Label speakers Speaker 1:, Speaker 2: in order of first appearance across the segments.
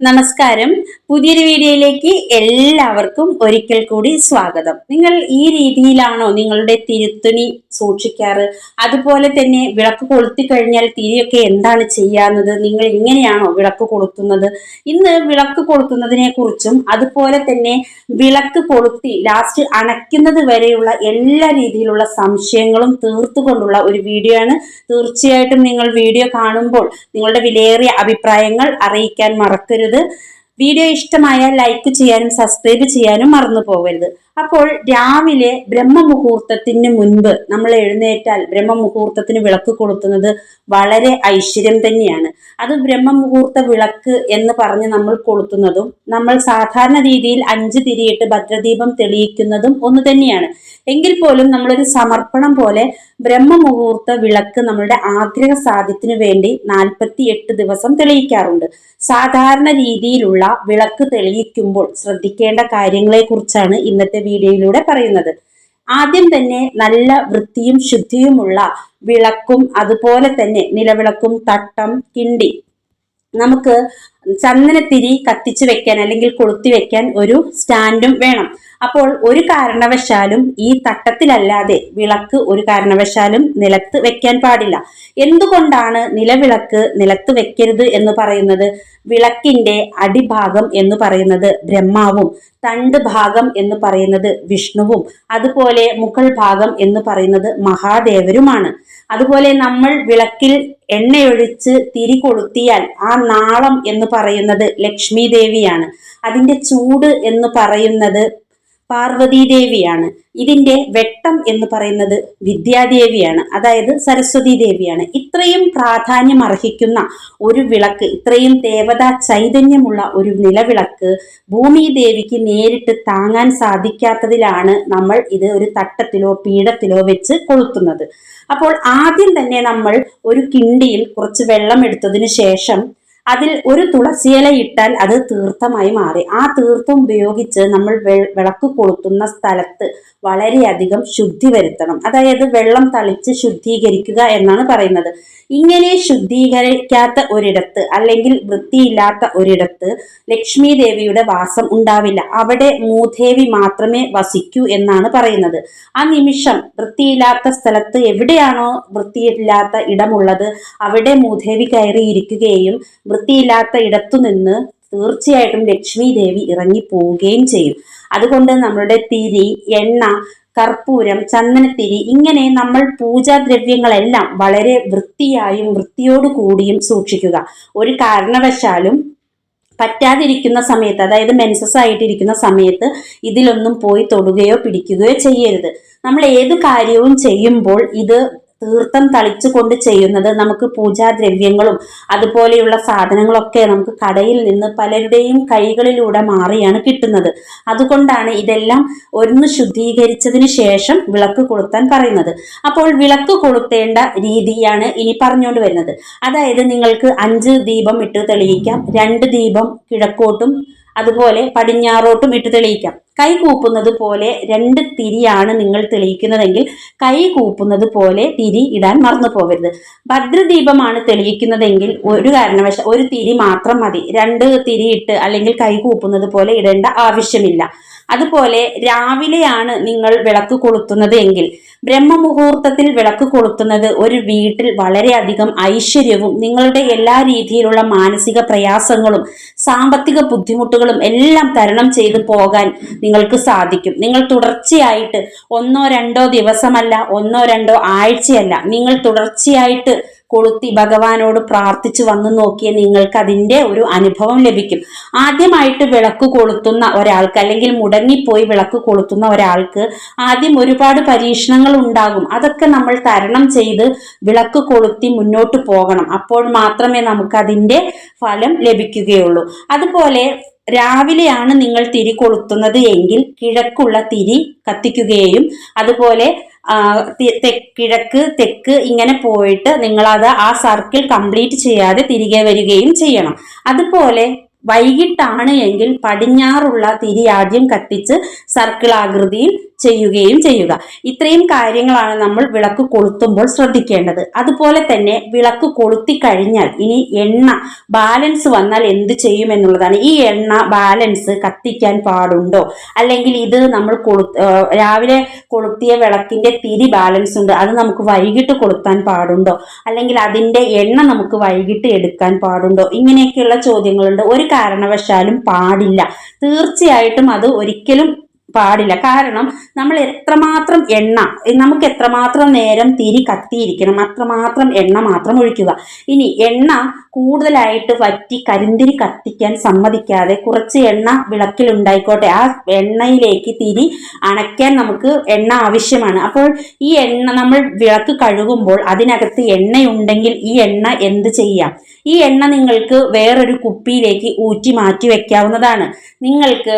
Speaker 1: നമസ്കാരം. പുതിയൊരു വീഡിയോയിലേക്ക് എല്ലാവർക്കും ഒരിക്കൽ കൂടി സ്വാഗതം. നിങ്ങൾ ഈ രീതിയിലാണോ നിങ്ങളുടെ തിരുത്തുണി സൂക്ഷിക്കാറ്? അതുപോലെ തന്നെ വിളക്ക് കൊളുത്തി കഴിഞ്ഞാൽ തിരിയൊക്കെ എന്താണ് ചെയ്യാവുന്നത് നിങ്ങൾ ഇങ്ങനെയാണോ വിളക്ക് കൊളുത്തുന്നത്? ഇന്ന് വിളക്ക് കൊളുത്തുന്നതിനെ കുറിച്ചും അതുപോലെ തന്നെ വിളക്ക് കൊളുത്തി ലാസ്റ്റ് അണയ്ക്കുന്നത് വരെയുള്ള എല്ലാ രീതിയിലുള്ള സംശയങ്ങളും തീർത്തുകൊണ്ടുള്ള ഒരു വീഡിയോ ആണ്. തീർച്ചയായിട്ടും നിങ്ങൾ വീഡിയോ കാണുമ്പോൾ നിങ്ങളുടെ വിലയേറിയ അഭിപ്രായങ്ങൾ അറിയിക്കാൻ മറക്കരുത്. വീഡിയോ ഇഷ്ടമായാൽ ലൈക്ക് ചെയ്യാനും സബ്സ്ക്രൈബ് ചെയ്യാനും മറന്നു പോകരുത്. അപ്പോൾ രാവിലെ ബ്രഹ്മമുഹൂർത്തത്തിന് മുൻപ് നമ്മൾ എഴുന്നേറ്റാൽ ബ്രഹ്മമുഹൂർത്തത്തിന് വിളക്ക് കൊളുത്തുന്നത് വളരെ ഐശ്വര്യം തന്നെയാണ്. അത് ബ്രഹ്മമുഹൂർത്ത വിളക്ക് എന്ന് പറഞ്ഞ് നമ്മൾ കൊളുത്തുന്നതും നമ്മൾ സാധാരണ രീതിയിൽ അഞ്ച് തിരിയിട്ട് ഭദ്രദീപം തെളിയിക്കുന്നതും ഒന്ന് തന്നെയാണ്. എങ്കിൽ പോലും നമ്മളൊരു സമർപ്പണം പോലെ ബ്രഹ്മമുഹൂർത്ത വിളക്ക് നമ്മളുടെ ആഗ്രഹ സാധ്യത്തിനു വേണ്ടി നാൽപ്പത്തി എട്ട് ദിവസം തെളിയിക്കാറുണ്ട്. സാധാരണ രീതിയിലുള്ള വിളക്ക് തെളിയിക്കുമ്പോൾ ശ്രദ്ധിക്കേണ്ട കാര്യങ്ങളെ കുറിച്ചാണ് ഇന്നത്തെ വീഡിയോയിലൂടെ പറയുന്നത്. ആദ്യം തന്നെ നല്ല വൃത്തിയും ശുദ്ധിയുമുള്ള വിളക്കും അതുപോലെ തന്നെ നിലവിളക്കും തട്ടം കിണ്ടി. നമുക്ക് ചന്ദനത്തിരി കത്തിച്ചു വെക്കാൻ അല്ലെങ്കിൽ കൊളുത്തി വെക്കാൻ ഒരു സ്റ്റാൻഡും വേണം. അപ്പോൾ ഒരു കാരണവശാലും ഈ തട്ടത്തിലല്ലാതെ വിളക്ക് ഒരു കാരണവശാലും നിലത്ത് വെക്കാൻ പാടില്ല. എന്തുകൊണ്ടാണ് നിലവിളക്ക് നിലത്ത് വെക്കരുത് എന്ന് പറയുന്നത്? വിളക്കിന്റെ അടിഭാഗം എന്ന് പറയുന്നത് ബ്രഹ്മാവും തണ്ട് ഭാഗം എന്ന് പറയുന്നത് വിഷ്ണുവും അതുപോലെ മുകൾ ഭാഗം എന്ന് പറയുന്നത് മഹാദേവരുമാണ്. അതുപോലെ നമ്മൾ വിളക്കിൽ എണ്ണയൊഴിച്ച് തിരി കൊളുത്തിയാൽ ആ നാളം എന്ന് പറയുന്നത് ലക്ഷ്മി ദേവിയാണ്. അതിന്റെ ചൂട് എന്ന് പറയുന്നത് പാർവതി ദേവിയാണ് ഇതിന്റെ വെട്ടം എന്ന് പറയുന്നത് വിദ്യാദേവിയാണ് അതായത് സരസ്വതി ദേവിയാണ് ഇത്രയും പ്രാധാന്യം അർഹിക്കുന്ന ഒരു വിളക്ക് ഇത്രയും ദേവതാ ചൈതന്യമുള്ള ഒരു നിലവിളക്ക് ഭൂമി ദേവിക്ക് നേരിട്ട് താങ്ങാൻ സാധിക്കാത്തതിലാണ് നമ്മൾ ഇത് ഒരു തട്ടത്തിലോ പീഠത്തിലോ വെച്ച് കൊളുത്തുന്നത്. അപ്പോൾ ആദ്യം തന്നെ നമ്മൾ ഒരു കിണ്ടിയിൽ കുറച്ച് വെള്ളം എടുത്തതിന് ശേഷം അതിൽ ഒരു തുളസിയില ഇട്ടാൽ അത് തീർത്ഥമായി മാറി. ആ തീർത്ഥം ഉപയോഗിച്ച് നമ്മൾ വിളക്ക് കൊളുത്തുന്ന സ്ഥലത്ത് വളരെയധികം ശുദ്ധി വരുത്തണം. അതായത് വെള്ളം തളിച്ച് ശുദ്ധീകരിക്കുക എന്നാണ് പറയുന്നത്. ഇങ്ങനെ ശുദ്ധീകരിക്കാത്ത ഒരിടത്ത് അല്ലെങ്കിൽ വൃത്തിയില്ലാത്ത ഒരിടത്ത് ലക്ഷ്മി ദേവിയുടെ വാസം ഉണ്ടാവില്ല. അവിടെ മൂദേവി മാത്രമേ വസിക്കൂ എന്നാണ് പറയുന്നത്. ആ നിമിഷം വൃത്തിയില്ലാത്ത സ്ഥലത്ത് എവിടെയാണോ വൃത്തിയില്ലാത്ത ഇടമുള്ളത് അവിടെ മൂദേവി കയറിയിരിക്കുകയും വൃത്തിയില്ലാത്ത ഇടത്തുനിന്ന് തീർച്ചയായിട്ടും ലക്ഷ്മി ദേവി ഇറങ്ങി പോവുകയും ചെയ്യും. അതുകൊണ്ട് നമ്മളുടെ തിരി എണ്ണ കർപ്പൂരം ചന്ദനത്തിരി ഇങ്ങനെ നമ്മൾ പൂജാദ്രവ്യങ്ങളെല്ലാം വളരെ വൃത്തിയായും വൃത്തിയോടു കൂടിയും സൂക്ഷിക്കുക. ഒരു കാരണവശാലും പറ്റാതിരിക്കുന്ന സമയത്ത് അതായത് മെൻസസ് ആയിട്ടിരിക്കുന്ന സമയത്ത് ഇതിലൊന്നും പോയി തൊടുകയോ പിടിക്കുകയോ ചെയ്യരുത്. നമ്മൾ ഏത് കാര്യവും ചെയ്യുമ്പോൾ ഇത് തീർത്ഥം തളിച്ചുകൊണ്ട് ചെയ്യുന്നത് നമുക്ക് പൂജാദ്രവ്യങ്ങളും അതുപോലെയുള്ള സാധനങ്ങളൊക്കെ നമുക്ക് കടയിൽ നിന്ന് പലരുടെയും കൈകളിലൂടെ മാറിയാണ് കിട്ടുന്നത്. അതുകൊണ്ടാണ് ഇതെല്ലാം ഒന്ന് ശുദ്ധീകരിച്ചതിന് ശേഷം വിളക്ക് കൊളുത്താൻ പറയുന്നത്. അപ്പോൾ വിളക്ക് കൊളുത്തേണ്ട രീതിയാണ് ഇനി പറഞ്ഞുകൊണ്ട് വരുന്നത്. അതായത് നിങ്ങൾക്ക് അഞ്ച് ദീപം ഇട്ട് തെളിയിക്കാം. രണ്ട് ദീപം കിഴക്കോട്ടും അതുപോലെ പടിഞ്ഞാറോട്ടും ഇട്ട് തെളിയിക്കാം. കൈ കൂപ്പുന്നത് പോലെ രണ്ട് തിരിയാണ് നിങ്ങൾ തെളിയിക്കുന്നതെങ്കിൽ കൈ കൂപ്പുന്നത് പോലെ തിരി ഇടാൻ മറന്നു പോകരുത്. ഭദ്രദീപമാണ് തെളിയിക്കുന്നതെങ്കിൽ ഒരു കാരണവശ ഒരു തിരി മാത്രം മതി. രണ്ട് തിരി ഇട്ട് അല്ലെങ്കിൽ കൈ കൂപ്പുന്നത് പോലെ ഇടേണ്ട ആവശ്യമില്ല. അതുപോലെ രാവിലെയാണ് നിങ്ങൾ വിളക്ക് കൊളുത്തുന്നത് എങ്കിൽ ബ്രഹ്മമുഹൂർത്തത്തിൽ വിളക്ക് കൊളുത്തുന്നത് ഒരു വീട്ടിൽ വളരെയധികം ഐശ്വര്യവും നിങ്ങളുടെ എല്ലാ രീതിയിലുള്ള മാനസിക പ്രയാസങ്ങളും സാമ്പത്തിക ബുദ്ധിമുട്ടുകളും എല്ലാം തരണം ചെയ്തു പോകാൻ നിങ്ങൾക്ക് സാധിക്കും. നിങ്ങൾ തുടർച്ചയായിട്ട് ഒന്നോ രണ്ടോ ദിവസമല്ല ഒന്നോ രണ്ടോ ആഴ്ചയല്ല നിങ്ങൾ തുടർച്ചയായിട്ട് കൊളുത്തി ഭഗവാനോട് പ്രാർത്ഥിച്ചു വന്നു നോക്കിയ നിങ്ങൾക്ക് അതിന്റെ ഒരു അനുഭവം ലഭിക്കും. ആദ്യമായിട്ട് വിളക്ക് കൊളുത്തുന്ന ഒരാൾക്ക് അല്ലെങ്കിൽ മുടങ്ങിപ്പോയി വിളക്ക് കൊളുത്തുന്ന ഒരാൾക്ക് ആദ്യം ഒരുപാട് പരീക്ഷണങ്ങൾ ഉണ്ടാകും. അതൊക്കെ നമ്മൾ തരണം ചെയ്ത് വിളക്ക് കൊളുത്തി മുന്നോട്ട് പോകണം. അപ്പോൾ മാത്രമേ നമുക്ക് അതിന്റെ ഫലം ലഭിക്കുകയുള്ളൂ. അതുപോലെ രാവിലെയാണ് നിങ്ങൾ തിരി കൊളുത്തുന്നത് എങ്കിൽ കിഴക്കുള്ള തിരി കത്തിക്കുകയും അതുപോലെ കിഴക്ക് തെക്ക് ഇങ്ങനെ പോയിട്ട് നിങ്ങളത് ആ സർക്കിൾ കംപ്ലീറ്റ് ചെയ്യാതെ തിരികെ വരികയും ചെയ്യണം. അതുപോലെ വൈകിട്ടാണ് എങ്കിൽ പടിഞ്ഞാറുള്ള തിരി ആദ്യം കത്തിച്ച് സർക്കിൾ ആകൃതിയിൽ ചെയ്യുകയും ചെയ്യുക. ഇത്രയും കാര്യങ്ങളാണ് നമ്മൾ വിളക്ക് കൊളുത്തുമ്പോൾ ശ്രദ്ധിക്കേണ്ടത്. അതുപോലെ തന്നെ വിളക്ക് കൊളുത്തി കഴിഞ്ഞാൽ ഇനി എണ്ണ ബാലൻസ് വന്നാൽ എന്ത് ചെയ്യും എന്നുള്ളതാണ്. ഈ എണ്ണ ബാലൻസ് കത്തിക്കാൻ പാടുണ്ടോ? അല്ലെങ്കിൽ ഇത് നമ്മൾ കൊളു രാവിലെ കൊളുത്തിയ വിളക്കിന്റെ തിരി ബാലൻസ് ഉണ്ട് അത് നമുക്ക് വൈകിട്ട് കൊളുത്താൻ പാടുണ്ടോ? അല്ലെങ്കിൽ അതിന്റെ എണ്ണ നമുക്ക് വൈകിട്ട് എടുക്കാൻ പാടുണ്ടോ? ഇങ്ങനെയൊക്കെയുള്ള ചോദ്യങ്ങളുണ്ട്. ഒരു കാരണവശാലും പാടില്ല. തീർച്ചയായിട്ടും അത് ഒരിക്കലും പാടില്ല. കാരണം നമ്മൾ എത്രമാത്രം എണ്ണ നമുക്ക് എത്രമാത്രം നേരം തിരി കത്തിയിരിക്കണം അത്രമാത്രം എണ്ണ മാത്രം ഒഴിക്കുക. ഇനി എണ്ണ കൂടുതലായിട്ട് വറ്റി കരിന്തിരി കത്തിക്കാൻ സമ്മതിക്കാതെ കുറച്ച് എണ്ണ വിളക്കിൽ ഉണ്ടായിക്കോട്ടെ ആ എണ്ണയിലേക്ക് തിരി അണയ്ക്കാൻ നമുക്ക് എണ്ണ ആവശ്യമാണ്. അപ്പോൾ ഈ എണ്ണ നമ്മൾ വിളക്ക് കഴുകുമ്പോൾ അതിനകത്ത് എണ്ണയുണ്ടെങ്കിൽ ഈ എണ്ണ എന്ത് ചെയ്യാം? ഈ എണ്ണ നിങ്ങൾക്ക് വേറൊരു കുപ്പിയിലേക്ക് ഊറ്റി മാറ്റി വയ്ക്കാവുന്നതാണ് നിങ്ങൾക്ക്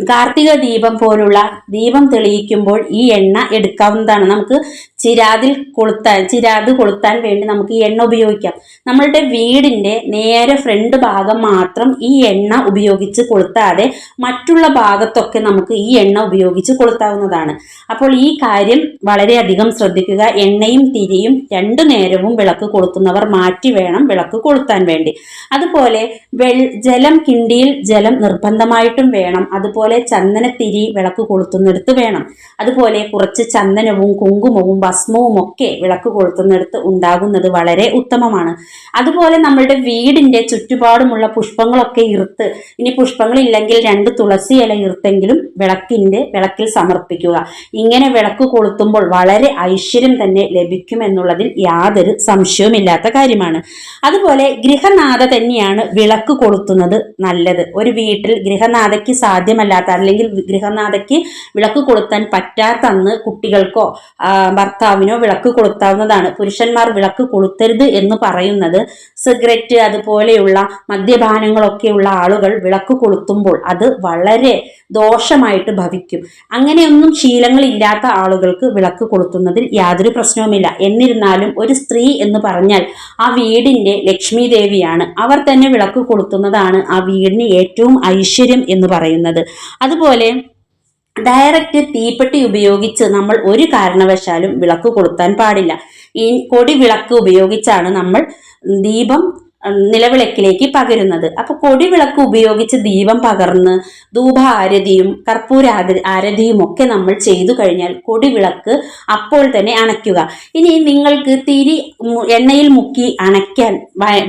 Speaker 1: കാർത്തിക ദീപം പോലുള്ള ദീപം തെളിയിക്കുമ്പോൾ ഈ എണ്ണ എടുക്കാവുന്നതാണ്. നമുക്ക് ചിരാതിൽ കൊളുത്താൻ ചിരാത് കൊളുത്താൻ വേണ്ടി നമുക്ക് ഈ എണ്ണ ഉപയോഗിക്കാം. നമ്മളുടെ വീടിന്റെ നേരെ ഫ്രണ്ട് ഭാഗം മാത്രം ഈ എണ്ണ ഉപയോഗിച്ച് കൊളുത്താതെ മറ്റുള്ള ഭാഗത്തൊക്കെ നമുക്ക് ഈ എണ്ണ ഉപയോഗിച്ച് കൊളുത്താവുന്നതാണ്. അപ്പോൾ ഈ കാര്യം വളരെയധികം ശ്രദ്ധിക്കുക. എണ്ണയും തിരിയും രണ്ടു നേരവും വിളക്ക് കൊളുത്തുന്നവർ മാറ്റി വേണം വിളക്ക് കൊളുത്താൻ വേണ്ടി. അതുപോലെ വെൾ ജലം കിണ്ടിയിൽ ജലം നിർബന്ധമായിട്ടും വേണം. അതുപോലെ ചന്ദനത്തിരി വിളക്ക് കൊളുത്തുന്നിടത്ത് വേണം. അതുപോലെ കുറച്ച് ചന്ദനവും കുങ്കുമവും ഭസ്മവും ഒക്കെ വിളക്ക് കൊളുത്തുന്നിടത്ത് ഉണ്ടാകുന്നത് വളരെ ഉത്തമമാണ്. അതുപോലെ നമ്മളുടെ വീടിന്റെ ചുറ്റുപാടുമുള്ള പുഷ്പങ്ങളൊക്കെ ഇറുത്ത് ഇനി പുഷ്പങ്ങളില്ലെങ്കിൽ രണ്ട് തുളസി ഇല ഇറുത്തെങ്കിലും വിളക്കിന്റെ വിളക്കിൽ സമർപ്പിക്കുക. ഇങ്ങനെ വിളക്ക് കൊളുത്തുമ്പോൾ വളരെ ഐശ്വര്യം തന്നെ ലഭിക്കുമെന്നുള്ളതിൽ യാതൊരു സംശയവുമില്ലാത്ത കാര്യമാണ്. അതുപോലെ ഗൃഹനാഥ തന്നെയാണ് വിളക്ക് കൊളുത്തുന്നത് നല്ലത്. ഒരു വീട്ടിൽ ഗൃഹനാഥയ്ക്ക് സാധ്യമല്ലാത്ത അല്ലെങ്കിൽ ഗൃഹനാഥയ്ക്ക് വിളക്ക് കൊളുത്താൻ പറ്റാത്തന്ന് കുട്ടികൾക്കോ ആ, ഭർത്താവിനോ വിളക്ക് കൊളുത്താവുന്നതാണ്. പുരുഷന്മാർ വിളക്ക് കൊളുത്തരുത് എന്ന് പറയുന്നത്. സിഗരറ്റ് അതുപോലെയുള്ള മദ്യപാനങ്ങളൊക്കെയുള്ള ആളുകൾ വിളക്ക് കൊളുത്തുമ്പോൾ അത് വളരെ ദോഷമായിട്ട് ഭവിക്കും. അങ്ങനെയൊന്നും ശീലങ്ങളില്ലാത്ത ആളുകൾക്ക് വിളക്ക് കൊളുത്തുന്നതിൽ യാതൊരു പ്രശ്നവുമില്ല. എന്നിരുന്നാലും ഒരു സ്ത്രീ എന്ന് പറഞ്ഞാൽ ആ വീടിന്റെ ലക്ഷ്മി ദേവിയാണ് അവർ തന്നെ വിളക്ക് കൊളുത്തുന്നതാണ് ആ വീടിന് ഏറ്റവും ഐശ്വര്യം എന്ന് പറയുന്നത്. അതുപോലെ ഡയറക്റ്റ് തീപ്പെട്ടി ഉപയോഗിച്ച് നമ്മൾ ഒരു കാരണവശാലും വിളക്ക് കൊളുത്താൻ പാടില്ല. ഈ കൊടി വിളക്ക് ഉപയോഗിച്ചാണ് നമ്മൾ ദീപം നിലവിളക്കിലേക്ക് പകരുന്നത്. അപ്പൊ കൊടിവിളക്ക് ഉപയോഗിച്ച് ദീപം പകർന്ന് ധൂപ ആരതിയും കർപ്പൂര ആര- ആരതിയും ഒക്കെ നമ്മൾ ചെയ്തു കഴിഞ്ഞാൽ കൊടിവിളക്ക് അപ്പോൾ തന്നെ അണയ്ക്കുക. ഇനി നിങ്ങൾക്ക് തിരി എണ്ണയിൽ മുക്കി അണയ്ക്കാൻ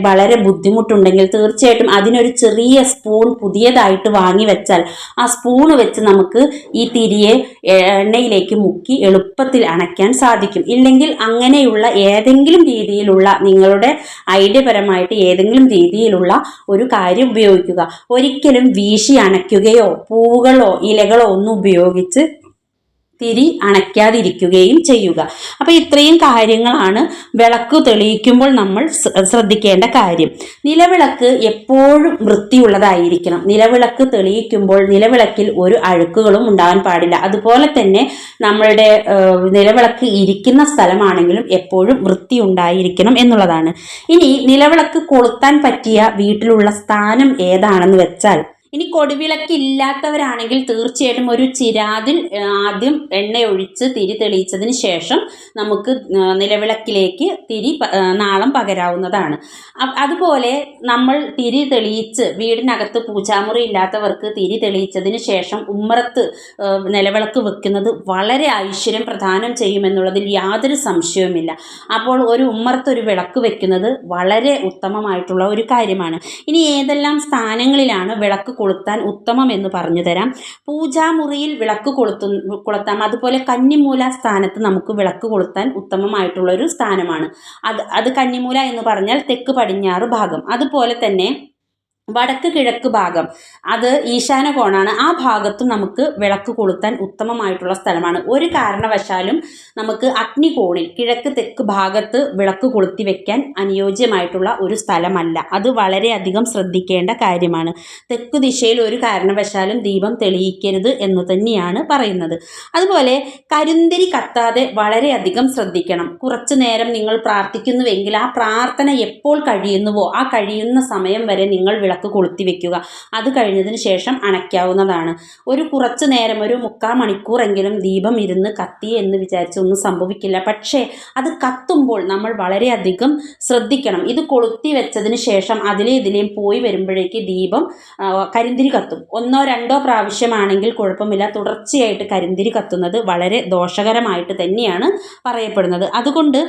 Speaker 1: വളരെ ബുദ്ധിമുട്ടുണ്ടെങ്കിൽ തീർച്ചയായിട്ടും അതിനൊരു ചെറിയ സ്പൂൺ പുതിയതായിട്ട് വാങ്ങി വെച്ചാൽ ആ സ്പൂൺ വെച്ച് നമുക്ക് ഈ തിരിയെ എണ്ണയിലേക്ക് മുക്കി എളുപ്പത്തിൽ അണയ്ക്കാൻ സാധിക്കും. ഇല്ലെങ്കിൽ അങ്ങനെയുള്ള ഏതെങ്കിലും രീതിയിലുള്ള നിങ്ങളുടെ ഐഡിയപരമായിട്ട് ഏതെങ്കിലും രീതിയിലുള്ള ഒരു കാര്യം ഉപയോഗിക്കുക. ഒരിക്കലും വീശി അണയ്ക്കുകയോ പൂവുകളോ ഇലകളോ ഒന്നും ഉപയോഗിച്ച് തിരി അണയ്ക്കാതിരിക്കുകയും ചെയ്യുക. അപ്പൊ ഇത്രയും കാര്യങ്ങളാണ് വിളക്ക് തെളിയിക്കുമ്പോൾ നമ്മൾ ശ്ര- ശ്രദ്ധിക്കേണ്ട കാര്യം. നിലവിളക്ക് എപ്പോഴും വൃത്തിയുള്ളതായിരിക്കണം. നിലവിളക്ക് തെളിയിക്കുമ്പോൾ നിലവിളക്കിൽ ഒരു അഴുക്കുകളും ഉണ്ടാകാൻ പാടില്ല. അതുപോലെ തന്നെ നമ്മളുടെ നിലവിളക്ക് ഇരിക്കുന്ന സ്ഥലമാണെങ്കിലും എപ്പോഴും വൃത്തി ഉണ്ടായിരിക്കണം എന്നുള്ളതാണ്. ഇനി നിലവിളക്ക് കൊളുത്താൻ പറ്റിയ വീട്ടിലുള്ള സ്ഥാനം ഏതാണെന്ന് വെച്ചാൽ ഇനി കൊടിവിളക്ക് ഇല്ലാത്തവരാണെങ്കിൽ തീർച്ചയായിട്ടും ഒരു ചിരാതിൽ ആദ്യം എണ്ണ ഒഴിച്ച് തിരി തെളിയിച്ചതിന് ശേഷം നമുക്ക് നിലവിളക്കിലേക്ക് തിരി നാളം പകരാവുന്നതാണ്. അതുപോലെ നമ്മൾ തിരി തെളിയിച്ച് വീടിനകത്ത് പൂജാമുറി ഇല്ലാത്തവർക്ക് തിരി തെളിയിച്ചതിന് ശേഷം ഉമ്മറത്ത് നിലവിളക്ക് വെക്കുന്നത് വളരെ ഐശ്വര്യം പ്രദാനം ചെയ്യുമെന്നുള്ളതിൽ യാതൊരു സംശയവുമില്ല. അപ്പോൾ ഒരു ഉമ്മറത്ത് ഒരു വിളക്ക് വെക്കുന്നത് വളരെ ഉത്തമമായിട്ടുള്ള ഒരു കാര്യമാണ്. ഇനി ഏതെല്ലാം സ്ഥാനങ്ങളിലാണ് വിളക്ക് കൊളുത്താൻ ഉത്തമം എന്ന് പറഞ്ഞു തരാം. പൂജാമുറിയിൽ വിളക്ക് കൊളുത്തു കൊളുത്താം. അതുപോലെ കന്നിമൂല സ്ഥാനത്ത് നമുക്ക് വിളക്ക് കൊളുത്താൻ ഉത്തമമായിട്ടുള്ളൊരു സ്ഥാനമാണ്. അത് അത് കന്നിമൂല എന്ന് പറഞ്ഞാൽ തെക്ക് പടിഞ്ഞാറ് ഭാഗം. അതുപോലെ തന്നെ വടക്ക് കിഴക്ക് ഭാഗം. അത് ഈശാന കോണാണ്. ആ ഭാഗത്തും നമുക്ക് വിളക്ക് കൊളുത്താൻ ഉത്തമമായിട്ടുള്ള സ്ഥലമാണ്. ഒരു കാരണവശാലും നമുക്ക് അഗ്നികോണിൽ കിഴക്ക് തെക്ക് ഭാഗത്ത് വിളക്ക് കൊളുത്തി വെക്കാൻ അനുയോജ്യമായിട്ടുള്ള ഒരു സ്ഥലമല്ല. അത് വളരെയധികം ശ്രദ്ധിക്കേണ്ട കാര്യമാണ്. തെക്ക് ദിശയിൽ ഒരു കാരണവശാലും ദീപം തെളിയിക്കരുത് എന്ന് തന്നെയാണ് പറയുന്നത്. അതുപോലെ കരുന്തിരി കത്താതെ വളരെയധികം ശ്രദ്ധിക്കണം. കുറച്ചു നേരം നിങ്ങൾ പ്രാർത്ഥിക്കുന്നുവെങ്കിൽ ആ പ്രാർത്ഥന എപ്പോൾ കഴിയുന്നുവോ ആ കഴിയുന്ന സമയം വരെ നിങ്ങൾ വിളക്ക് വിളക്ക് കൊളുത്തി വെക്കുക. അത് കഴിഞ്ഞതിന് ശേഷം അണയ്ക്കാവുന്നതാണ്. ഒരു കുറച്ച് നേരം ഒരു മുക്കാൽ മണിക്കൂറെങ്കിലും ദീപം ഇരുന്ന് കത്തി എന്ന് വിചാരിച്ച് ഒന്നും സംഭവിക്കില്ല. പക്ഷേ അത് കത്തുമ്പോൾ നമ്മൾ വളരെയധികം ശ്രദ്ധിക്കണം. ഇത് കൊളുത്തി വെച്ചതിന് ശേഷം അതിലെ ഇതിലെയും പോയി വരുമ്പോഴേക്ക് ദീപം കരിന്തിരി കത്തും. ഒന്നോ രണ്ടോ പ്രാവശ്യമാണെങ്കിൽ കുഴപ്പമില്ല. തുടർച്ചയായിട്ട് കരിന്തിരി കത്തുന്നത് വളരെ ദോഷകരമായിട്ട് തന്നെയാണ് പറയപ്പെടുന്നത്. അതുകൊണ്ട്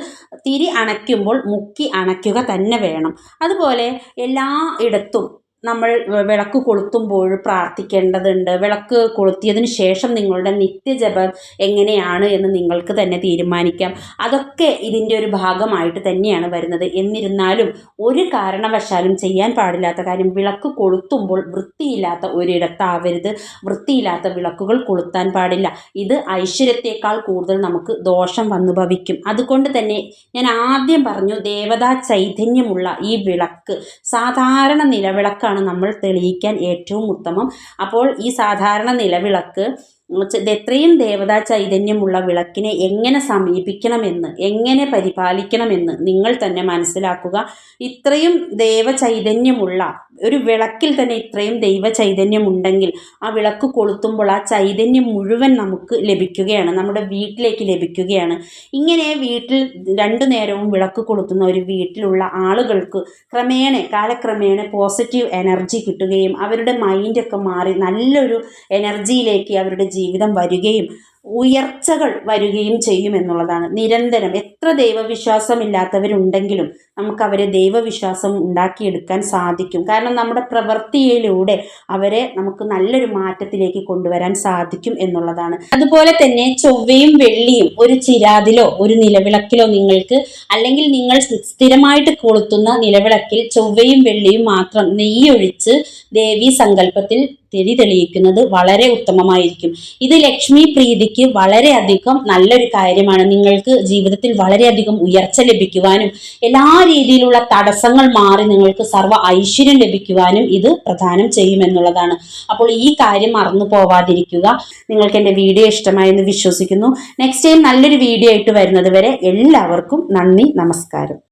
Speaker 1: തിരി അണയ്ക്കുമ്പോൾ മുക്കി അണയ്ക്കുക തന്നെ വേണം. അതുപോലെ എല്ലാ ഇടത്തും നമ്മൾ വിളക്ക് കൊളുത്തുമ്പോൾ പ്രാർത്ഥിക്കേണ്ടതുണ്ട്. വിളക്ക് കൊളുത്തിയതിന് ശേഷം നിങ്ങളുടെ നിത്യജപം എങ്ങനെയാണ് എന്ന് നിങ്ങൾക്ക് തന്നെ തീരുമാനിക്കാം. അതൊക്കെ ഇതിന്റെ ഒരു ഭാഗമായിട്ട് തന്നെയാണ് വരുന്നത്. എന്നിരുന്നാലും ഒരു കാരണവശാലും ചെയ്യാൻ പാടില്ലാത്ത കാര്യം വിളക്ക് കൊളുത്തുമ്പോൾ വൃത്തിയില്ലാത്ത ഒരിടത്താവരുത്. വൃത്തിയില്ലാത്ത വിളക്കുകൾ കൊളുത്താൻ പാടില്ല. ഇത് ഐശ്വര്യത്തേക്കാൾ കൂടുതൽ നമുക്ക് ദോഷം വന്നു ഭവിക്കും. അതുകൊണ്ട് തന്നെ ഞാൻ ആദ്യം പറഞ്ഞു ദേവതാ ചൈതന്യമുള്ള ഈ വിളക്ക് സാധാരണ നിലവിളക്കാണ് നമ്മൾ തെളിയിക്കാൻ ഏറ്റവും ഉത്തമം. അപ്പോൾ ഈ സാധാരണ നിലവിളക്ക് എത്രയും ദേവതാ ചൈതന്യമുള്ള വിളക്കിനെ എങ്ങനെ സമീപിക്കണമെന്ന് എങ്ങനെ പരിപാലിക്കണമെന്ന് നിങ്ങൾ തന്നെ മനസ്സിലാക്കുക. ഇത്രയും ദേവചൈതന്യമുള്ള ഒരു വിളക്കിൽ തന്നെ ഇത്രയും ദൈവ ചൈതന്യമുണ്ടെങ്കിൽ ആ വിളക്ക് കൊളുത്തുമ്പോൾ ആ ചൈതന്യം മുഴുവൻ നമുക്ക് ലഭിക്കുകയാണ് നമ്മുടെ വീട്ടിലേക്ക് ലഭിക്കുകയാണ്. ഇങ്ങനെ വീട്ടിൽ രണ്ടു നേരവും വിളക്ക് കൊളുത്തുന്ന ഒരു വീട്ടിലുള്ള ആളുകൾക്ക് ക്രമേണ കാലക്രമേണ പോസിറ്റീവ് എനർജി കിട്ടുകയും അവരുടെ മൈൻഡൊക്കെ മാറി നല്ലൊരു എനർജിയിലേക്ക് അവരുടെ ജീവിതം വരികയും ഉയർച്ചകൾ വരികയും ചെയ്യും എന്നുള്ളതാണ്. നിരന്തരം എത്ര ദൈവവിശ്വാസമില്ലാത്തവരുണ്ടെങ്കിലും നമുക്ക് അവരെ ദൈവവിശ്വാസം ഉണ്ടാക്കിയെടുക്കാൻ സാധിക്കും. കാരണം നമ്മുടെ പ്രവൃത്തിയിലൂടെ അവരെ നമുക്ക് നല്ലൊരു മാറ്റത്തിലേക്ക് കൊണ്ടുവരാൻ സാധിക്കും എന്നുള്ളതാണ്. അതുപോലെ തന്നെ ചൊവ്വയും വെള്ളിയും ഒരു ചിരാതിലോ ഒരു നിലവിളക്കിലോ നിങ്ങൾക്ക് അല്ലെങ്കിൽ നിങ്ങൾ സ്ഥിരമായിട്ട് കൊളുത്തുന്ന നിലവിളക്കിൽ ചൊവ്വയും വെള്ളിയും മാത്രം നെയ്യൊഴിച്ച് ദേവീ സങ്കല്പത്തിൽ തിരി തെളിയിക്കുന്നത് വളരെ ഉത്തമമായിരിക്കും. ഇത് ലക്ഷ്മി പ്രീതിക്ക് വളരെയധികം നല്ലൊരു കാര്യമാണ്. നിങ്ങൾക്ക് ജീവിതത്തിൽ വളരെയധികം ഉയർച്ച ലഭിക്കുവാനും എല്ലാ രീതിയിലുള്ള തടസ്സങ്ങൾ മാറി നിങ്ങൾക്ക് സർവ ഐശ്വര്യം ലഭിക്കുവാനും ഇത് പ്രധാനം ചെയ്യുമെന്നുള്ളതാണ് അപ്പോൾ ഈ കാര്യം മറന്നു പോവാതിരിക്കുക. നിങ്ങൾക്ക് എന്റെ വീഡിയോ ഇഷ്ടമായെന്ന് വിശ്വസിക്കുന്നു. നെക്സ്റ്റ് ടൈം നല്ലൊരു വീഡിയോ ആയിട്ട് വരുന്നത് വരെ എല്ലാവർക്കും നന്ദി നമസ്കാരം.